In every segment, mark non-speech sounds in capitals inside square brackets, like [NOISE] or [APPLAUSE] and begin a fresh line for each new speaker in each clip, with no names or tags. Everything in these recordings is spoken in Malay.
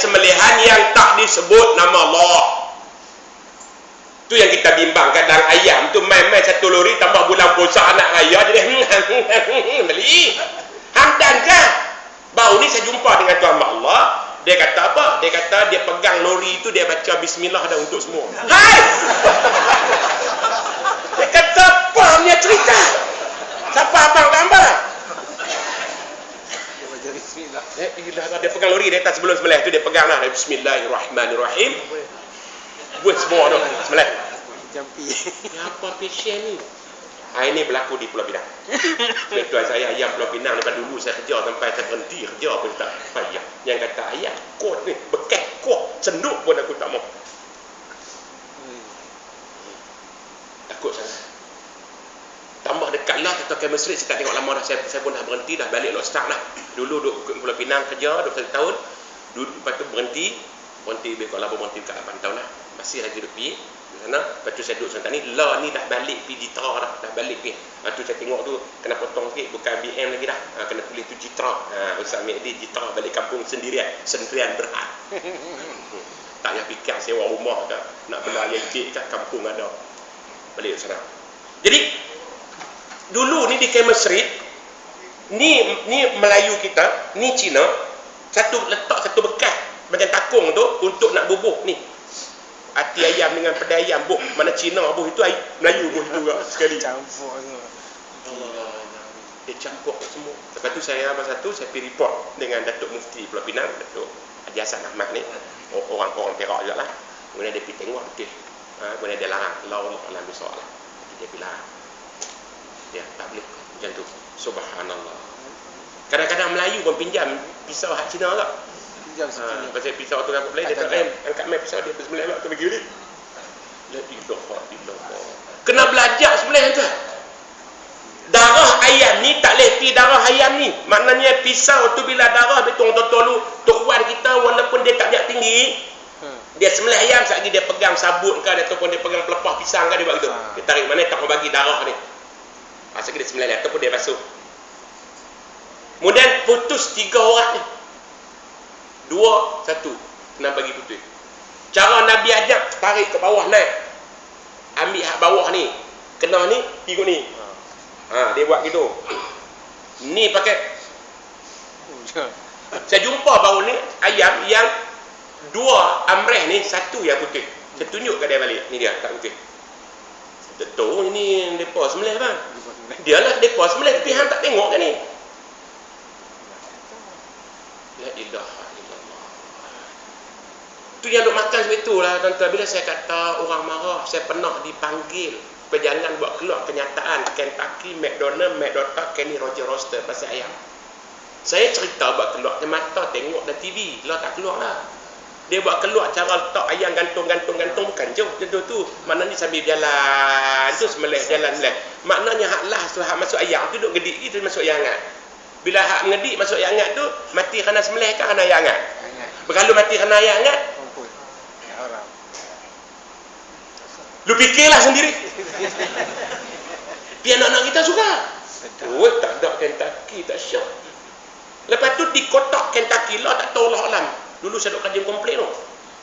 sembelihan yang tak disebut nama Allah. Tu yang kita bimbang kadang ayam tu main-main satu lori tambah bulan puasa anak raya jadi [LAUGHS] beli. Hamdan kan? Baru ni saya jumpa dengan tuan Allah. Dia kata apa? Dia kata dia pegang lori tu dia baca bismillah dah untuk semua. Hai! Dia kata apa punya cerita? Siapa abang gambar? Dia, dia pegang lori dia atas sebelum sebelah tu dia pegang lah. Bismillahirrahmanirrahim. Buat semua tu sembelih. Jampi apa passion ni? Ha, ini berlaku di Pulau Pinang. Tuan saya ayam Pulau Pinang daripada dulu saya kerja sampai saya berhenti kerja pun tak payah. Yang kata ayam kot ni bekas kot senduk pun aku tak mau. Takut saya tambah dekat lah kata chemistry saya tak tengok lama dah saya, saya pun dah berhenti dah balik lot start lah dulu duduk Pulau Pinang kerja 21 tahun duduk, lepas tu berhenti. Berhenti lebih kurang berhenti dekat 8 tahun lah. Masih lagi duduk pergi di sana. Lepas tu saya duduk sana ni lah ni dah balik pergi Jitra dah dah balik pergi. Lepas tu saya tengok tu kena potong sikit bukan BM lagi dah. Ha, kena tulis tu Jitra. Ha, Ustaz Mehdi Jitra balik kampung sendirian sendirian berat. [LAUGHS] Tak payah fikir sewa rumah dah nak bela yang cik kat kampung ada. Balik sana. Jadi dulu ni di Street ni ni Melayu kita ni Cina satu letak satu bekas macam takung tu untuk nak bubuh ni. Hati ayam dengan pedai ayam buh mana Cina buh itu ay, Melayu buh itu juga sekali.
Campur semua.
Dia campur semua. Lepas tu saya apa satu saya pergi report dengan Datuk Mufti Pulau Pinang Datuk Haji Hassan Ahmad ni. Orang-orang Perak juga lah kemudian dia pergi tengok betul ha, kemudian dia larang Allah Allah Allah besok lah. Dia bilang dia tak boleh macam tu subhanallah kadang-kadang Melayu pun pinjam pisau hak Cina tak
pinjam.
Ha, pasal pisau tu aku beli dia tak angkat mai pisau dia sebelah tu bagi ni. La ilaha illallah. Kena belajar sebelah tu. Darah ayam ni tak boleh pi darah ayam ni. Maknanya pisau tu bila darah betul betul lu tok wan kita walaupun dia tak banyak tinggi hmm. dia sembelih ayam sekali dia pegang sabut ke ataupun dia pegang pelepah pisang ke dia buat gitu. Ha. Dia tarik mana tak mau bagi darah ni. Pasal dia sembelih ataupun dia basuh. Kemudian putus tiga orang ni. Dua, satu. Kena bagi putih. Cara Nabi ajak, tarik ke bawah naik. Ambil hak bawah ni. Kena ni, ikut ni. Ha, dia buat gitu. Ni pakai. Saya jumpa baru ni, ayam yang dua amreh ni, satu yang putih. Saya tunjuk ke dia balik. Ni dia, tak putih. Betul, ini mereka semelih kan? Dia lah mereka semelih, tapi hang tak tengok kan ni? La ilaha Tu yang duk makan seperti itulah tuan-tuan. Bila saya kata orang marah, saya pernah dipanggil pejangan buat keluar kenyataan Kentucky, McDonald, McDonald, Kenny Roger Roster pasal ayam. Saya cerita buat keluar, dia mata tengok dalam TV, lah tak keluar lah. Dia buat keluar cara letak ayam gantung-gantung-gantung bukan jauh macam tu. Maknanya sambil jalan, tu semelih jalan-jalan. Maknanya hak lah tu hak masuk ayam tu duduk gedik itu masuk ayam hangat. Bila hak ngedik masuk ayam hangat tu, mati kerana semelih kan kerana ayam hangat? Berkalu mati kerana ayam hangat, Lu fikirlah sendiri. Biar anak-anak kita suka. Oh, tak ada Kentucky, tak syak. Lepas tu di kotak Kentucky lah, tak tahu lah alam. Dulu saya duduk kajian komplain tu.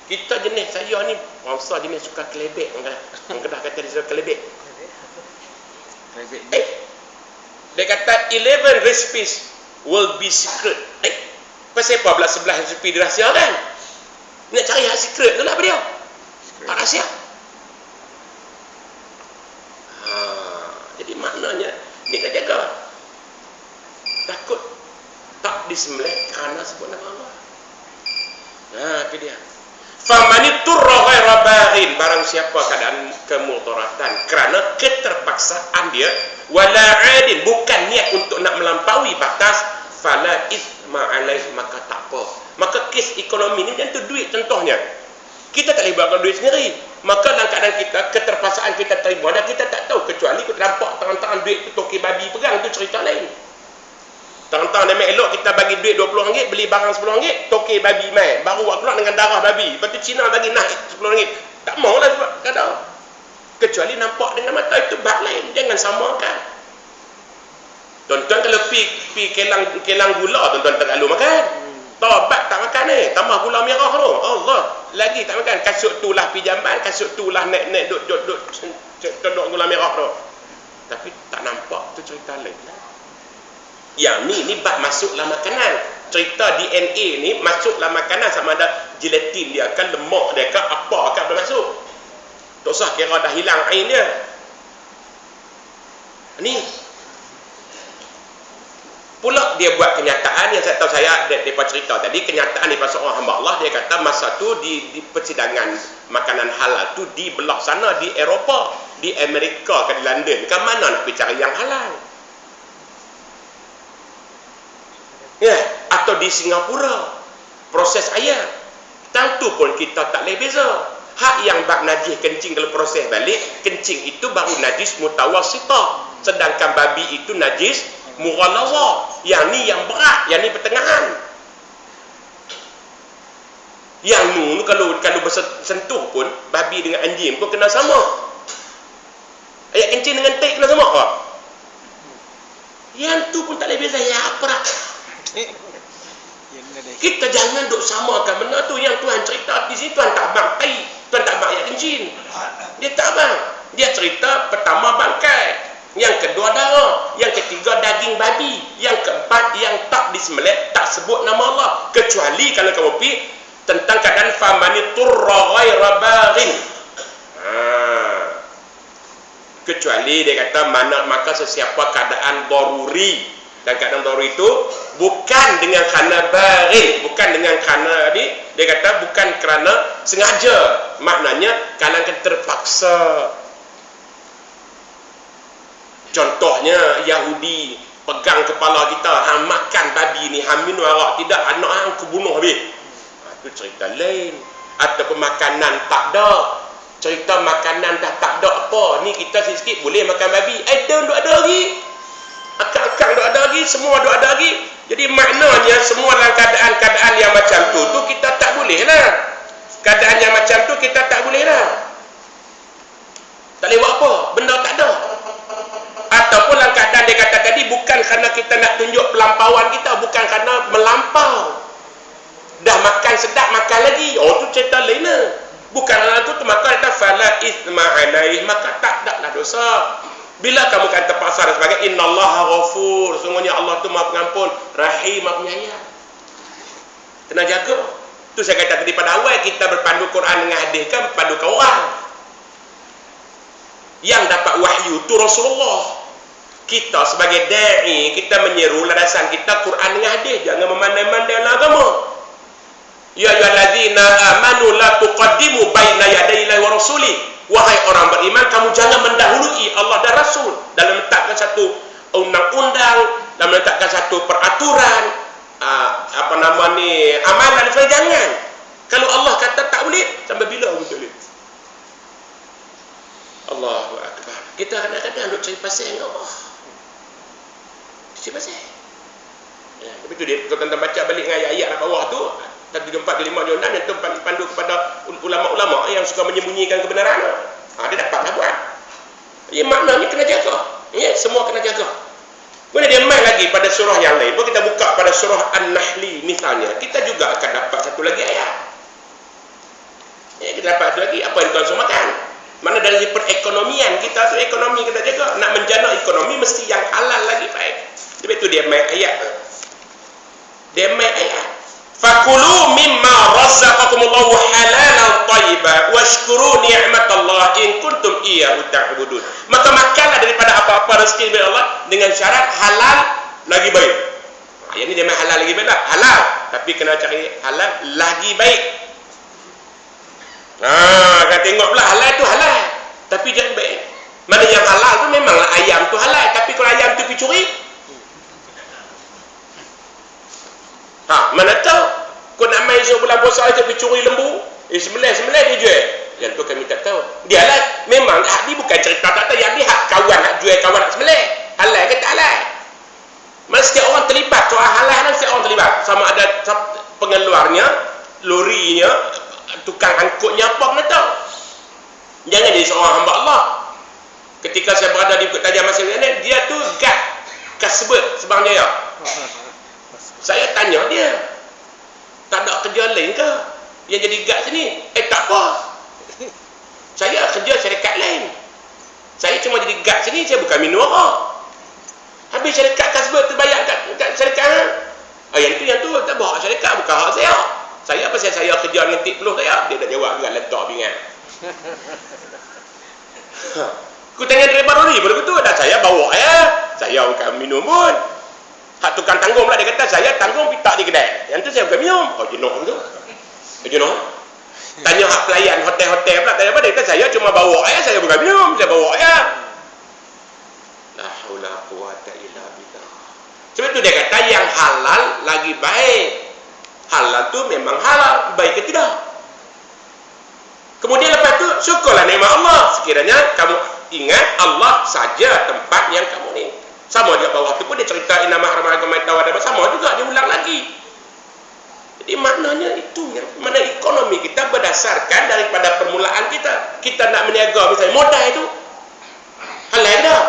Kita jenis saya ni, bangsa jenis suka kelebek. [LAUGHS] Orang kedah kata dia suka kelebek. Eh, dia kata 11 recipes will be secret. Eh, pasal apa belah sebelah resipi dirahsia kan? Nak cari hak secret tu lah apa dia? Hak rahsia. Jadi maknanya kita jaga takut tak disembelih kerana sebut nama Allah. Nah, itu dia. Famani turra ghaira baghin barang siapa keadaan kemudaratan kerana keterpaksaan dia wala adin bukan niat untuk nak melampaui batas fala isma alaih maka tak apa. Maka kes ekonomi ni tentu duit contohnya. Kita tak boleh buatkan duit sendiri. Maka dalam keadaan kita, keterpaksaan kita terima dan kita tak tahu kecuali kita nampak tangan-tangan duit tu toki babi pegang, tu cerita lain. Tangan-tangan dia elok kita bagi duit RM20, beli barang RM10, toki babi mai. Baru buat keluar dengan darah babi. Lepas tu Cina bagi naik RM10. Tak maulah sebab kadang. Kecuali nampak dengan mata itu bak lain. Jangan samakan. Tuan-tuan kalau pi pi kelang kelang gula tuan-tuan tak lalu makan. Taubat tak makan ni. Tambah gula merah tu. Allah. Lagi tak makan. Kasut tu lah pijaman. Kasut tu lah nek-nek duk, duk, duk, duk, duk, gula merah tu. Tapi tak nampak tu cerita lain. Yang ni, ni bak masuklah makanan. Cerita DNA ni masuklah makanan sama ada gelatin dia kan, lemak dia kan, apa akan masuk. Tak usah kira dah hilang air dia. Ni Pula dia buat kenyataan yang saya tahu saya depa cerita tadi kenyataan daripada seorang hamba Allah dia kata masa tu di, di persidangan makanan halal tu di belah sana di Eropah, di Amerika ke di London. Ke mana nak pergi cari yang halal? Ya, atau di Singapura. Proses ayat. Tentu pun kita tak boleh beza. Hak yang bak najis kencing kalau proses balik, kencing itu baru najis mutawasitah. Sedangkan babi itu najis mughalaza yang ni yang berat yang ni pertengahan yang nu kalau kalau bersentuh pun babi dengan anjing pun kena sama ayat kencing dengan tai kena sama apa yang tu pun tak boleh beza ya apa kita jangan duk samakan benda tu. Yang Tuhan cerita di sini Tuhan tak bang tai Tuhan tak bang ayat kencing dia tak bang. Dia cerita pertama bangkai. Yang kedua darah, yang ketiga daging babi, yang keempat yang tak disembelih tak sebut nama Allah. Kecuali kalau kamu pi tentang keadaan famani turra ghaira baghin. Ha. Kecuali dia kata mana maka sesiapa keadaan daruri dan keadaan daruri itu bukan dengan kerana baghin, bukan dengan kerana ni dia kata bukan kerana sengaja. Maknanya kalau terpaksa Contohnya Yahudi pegang kepala kita, hang makan babi ni, hang minum arak, tidak anak hang kebunuh habis. Ha, itu cerita lain. Ataupun makanan tak ada. Cerita makanan dah tak ada apa. Ni kita sikit-sikit boleh makan babi. Eh, dah ada lagi. Akak-akak dah ada lagi. Semua dah ada lagi. Jadi maknanya semua dalam keadaan-keadaan yang macam tu, tu kita tak boleh lah. Keadaan yang macam tu kita tak boleh lah. Tak boleh buat apa. Benda tak ada ataupun dalam keadaan dia kata tadi bukan kerana kita nak tunjuk pelampauan kita bukan kerana melampau dah makan sedap makan lagi oh tu cerita lain lah bukan kerana tu maka kata fala ithma alaih maka tak taklah dosa bila kamu kata terpaksa dan sebagai innallaha ghafur sungguhnya Allah tu maha pengampun rahim maha penyayang. Kena jaga. Tu saya kata tadi pada awal kita berpandu Quran dengan hadis kan berpandu ke orang. Yang dapat wahyu tu Rasulullah. Kita sebagai da'i kita menyeru landasan kita Quran dengan hadis. Jangan memandai-mandai agama. Ya ayyuhallazina amanu la tuqaddimu baina Allahi wa rasuli wahai orang beriman kamu jangan mendahului Allah dan Rasul dalam menetapkan satu undang-undang dalam menetapkan satu peraturan aa, apa nama ni amalan dan jangan kalau Allah kata tak boleh sampai bila boleh? Allahu akbar. Kita kadang-kadang duk cari pasal dengan Allah. Siapa saya? Ya, tapi tu dia kalau tuan baca balik dengan ayat-ayat bawah tu tadi 4 di 5 di 6 yang tu pandu kepada ulama-ulama yang suka menyembunyikan kebenaran. Ha, dia dapatlah buat. Ya, maknanya kena jaga. Ya, semua kena jaga. Kemudian dia main lagi pada surah yang lain. Pun kita buka pada surah An-Nahli misalnya. Kita juga akan dapat satu lagi ayat. Ya, kita dapat satu lagi. Apa yang tuan suruh makan? Mana dari perekonomian kita tu ekonomi kita jaga. Nak menjana ekonomi mesti yang halal lagi baik. Sebab itu dia main ayat. Dia main ayat. Fakulu mimma razaqakumullahu halalan tayyiban washkuru ni'matallah in kuntum iyyahu ta'budun. Maka makanlah daripada apa-apa rezeki dari Allah dengan syarat halal lagi baik. Yang ni dia main halal lagi baik tak? Halal. Tapi kena cari halal lagi baik. Ha, kan tengok pula halal tu halal. Tapi jangan baik. Mana yang halal tu memanglah ayam tu halal. Tapi kalau ayam tu pergi curi, Ha, mana tahu? Kau nak main sebuah bulan puasa aja pergi curi lembu, eh sembelih sembelih dia jual. Yang tu kami tak tahu. Dia lah memang hak ni bukan cerita tak tahu yang ni hak kawan nak jual kawan nak sembelih. Halal ke tak halal? Mesti orang terlibat soal halal dan setiap orang terlibat. Sama ada pengeluarnya, lorinya, tukang angkutnya apa mana tahu. Jangan jadi seorang hamba Allah. Ketika saya berada di Bukit Tajam Masjid ini, dia tu gad kasbet sebang jaya. [LAUGHS] Saya tanya dia. Tak ada kerja lain ke? Yang jadi guard sini? Eh tak apa. [LAUGHS] Saya kerja syarikat lain. Saya cuma jadi guard sini, saya bukan minum apa. Habis syarikat kasbah terbayar kat, kat syarikat. Ha? Ah, yang tu, yang tu, tak bawa syarikat, bukan hak saya. Saya pasal saya kerja dengan tip peluh saya. Dia dah jawab dengan letak bingat. Ha. [LAUGHS] Aku tanya driver lori boleh betul dah saya bawa ya. Saya bukan minum pun. Hak tukang tanggung pula dia kata saya tanggung pitak di kedai. Yang tu saya bukan minum. Oh jenuh tu. Oh, jenuh. Tanya hak pelayan hotel-hotel pula tanya apa dia kata saya cuma bawa ya saya bukan minum saya bawa ya. La haula quwata illa billah. Sebab tu dia kata yang halal lagi baik. Halal tu memang halal, baik ke tidak? Kemudian lepas tu syukurlah nikmat Allah. Sekiranya kamu ingat Allah saja tempat yang kamu ni. Sama juga bawah tu pun dia cerita inna mahramakum maitawa sama juga dia ulang lagi. Jadi maknanya itu yang mana ekonomi kita berdasarkan daripada permulaan kita. Kita nak meniaga misalnya modal itu halal dah.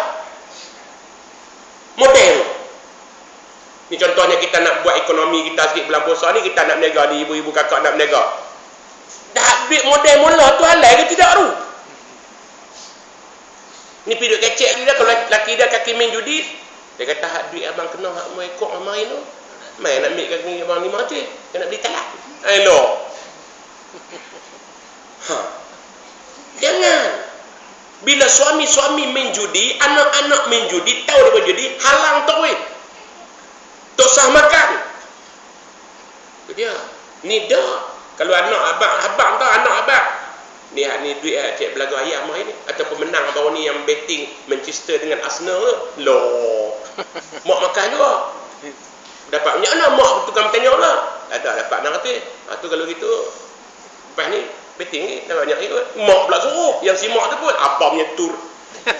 Model. Ni contohnya kita nak buat ekonomi kita sikit bulan puasa ni kita nak meniaga ni ibu-ibu kakak nak meniaga. Dah ambil model mula tu halal ke tidak tu? Ni pergi duduk kecek dia kalau laki dia kaki main judi. Dia kata hak duit abang kena hak mau ikut mama ini. Mai nak ambil kaki abang lima tu. Dia nak beli talak. Hello. [LAUGHS] Ha. Jangan. Bila suami-suami main judi, anak-anak main judi, tahu dia judi, halang tu weh. Tak sah makan. Itu dia. Ni dah. Kalau anak abang, abang tau anak abang. Ni ni duit eh, cik belaga ayam hari ni. Atau pemenang baru ni yang betting Manchester dengan Arsenal tu. Loh. [LAUGHS] Mak makan juga. Dapat banyak mana mak tukang bertanya lah. Ada dapat nak kata. Ha, tu kalau gitu. Lepas ni betting ni dah banyak ikut. Mak pula suruh. Yang si mak tu pun apa punya tur. [LAUGHS]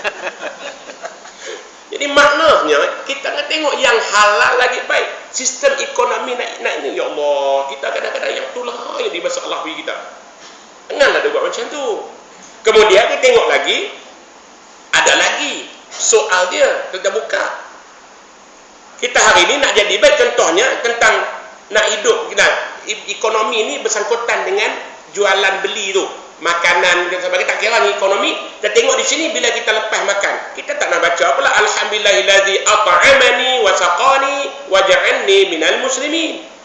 Jadi maknanya kita nak tengok yang halal lagi baik. Sistem ekonomi naik naik ni ya Allah. Kita kadang-kadang yang itulah yang dimasalah bagi kita. Janganlah dia buat macam tu. Kemudian kita tengok lagi ada lagi soal dia kita buka. Kita hari ini nak jadi baik contohnya tentang nak hidup kita ekonomi ni bersangkutan dengan jualan beli tu. Makanan dan sebagainya. Tak kira ni ekonomi. Kita tengok di sini bila kita lepas makan. Kita tak nak baca pula alhamdulillahillazi at'amani wa saqani wa ja'alni minal muslimin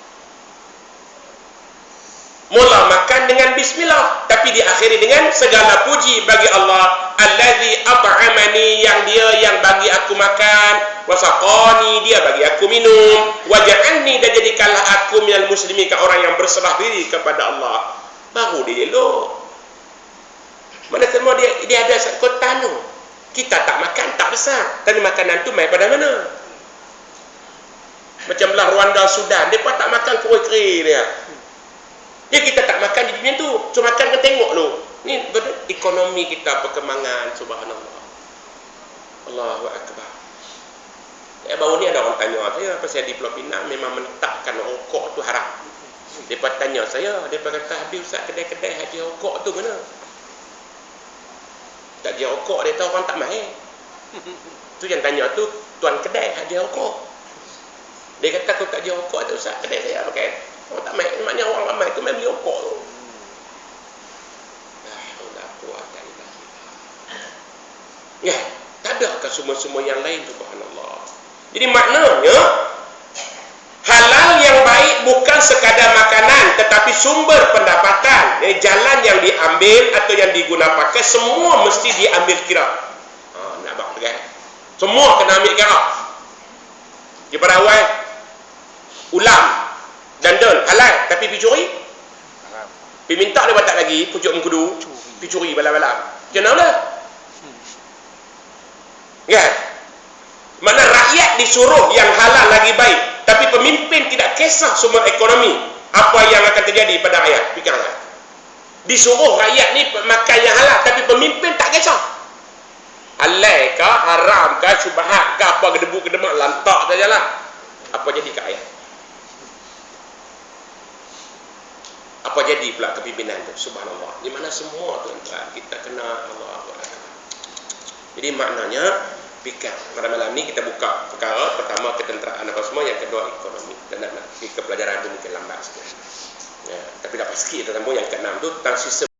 mula makan dengan bismillah tapi diakhiri dengan segala puji bagi Allah allazi at'amani yang dia yang bagi aku makan wa saqani dia bagi aku minum wa ja'alni dan jadikanlah aku minal muslimin ke orang yang berserah diri kepada Allah baru dia elok mana semua dia dia ada kau tanu. Kita tak makan tak besar. Tapi makanan tu mai pada mana? Macam belah Rwanda Sudan, depa tak makan kuih kering dia. Dia kita tak makan di tu. Cuma makan ke tengok lu. Ni ekonomi kita perkembangan subhanallah. Allahu akbar. Eh baru ni ada orang tanya saya apa saya di Pinang memang menetapkan rokok tu haram. Depa tanya saya, depa kata habis ustaz kedai-kedai haji rokok tu mana? tak dia rokok dia tahu orang tak main [LAUGHS] tu yang tanya tu tuan kedai hak dia rokok dia kata aku tak dia rokok tu usah kedai saya pakai orang tak main maknanya orang ramai tu main beli rokok tu. Ya, tak ada ke semua-semua yang lain subhanallah. Jadi maknanya halal yang baik bukan sekadar makanan tetapi sumber pendapatan. Eh, jalan yang diambil atau yang digunakan pakai semua mesti diambil kira. Ha, nak bak kan semua kena ambil kira. Ulam dan don tapi pergi curi. Pergi minta dia tak lagi pujuk mengkudu pergi curi bala-bala mana lah? Kan? Mana rakyat disuruh yang halal lagi baik tapi pemimpin tidak kisah sumber ekonomi apa yang akan terjadi pada rakyat. Fikirlah disuruh rakyat ni makan yang halal tapi pemimpin tak kisah. Halal ke haram ke syubhat ke apa gedebu gedemak lantak sajalah. Apa jadi ke rakyat apa jadi pula kepimpinan tu subhanallah di mana semua tuan-tuan kita kena Allah jadi maknanya fikir. Pada malam ni kita buka perkara pertama ketenteraan apa semua, yang kedua ekonomi. Dan nak pergi ke pelajaran tu mungkin lambat sikit. Ya, tapi dapat sikit tentang yang keenam tu tentang sistem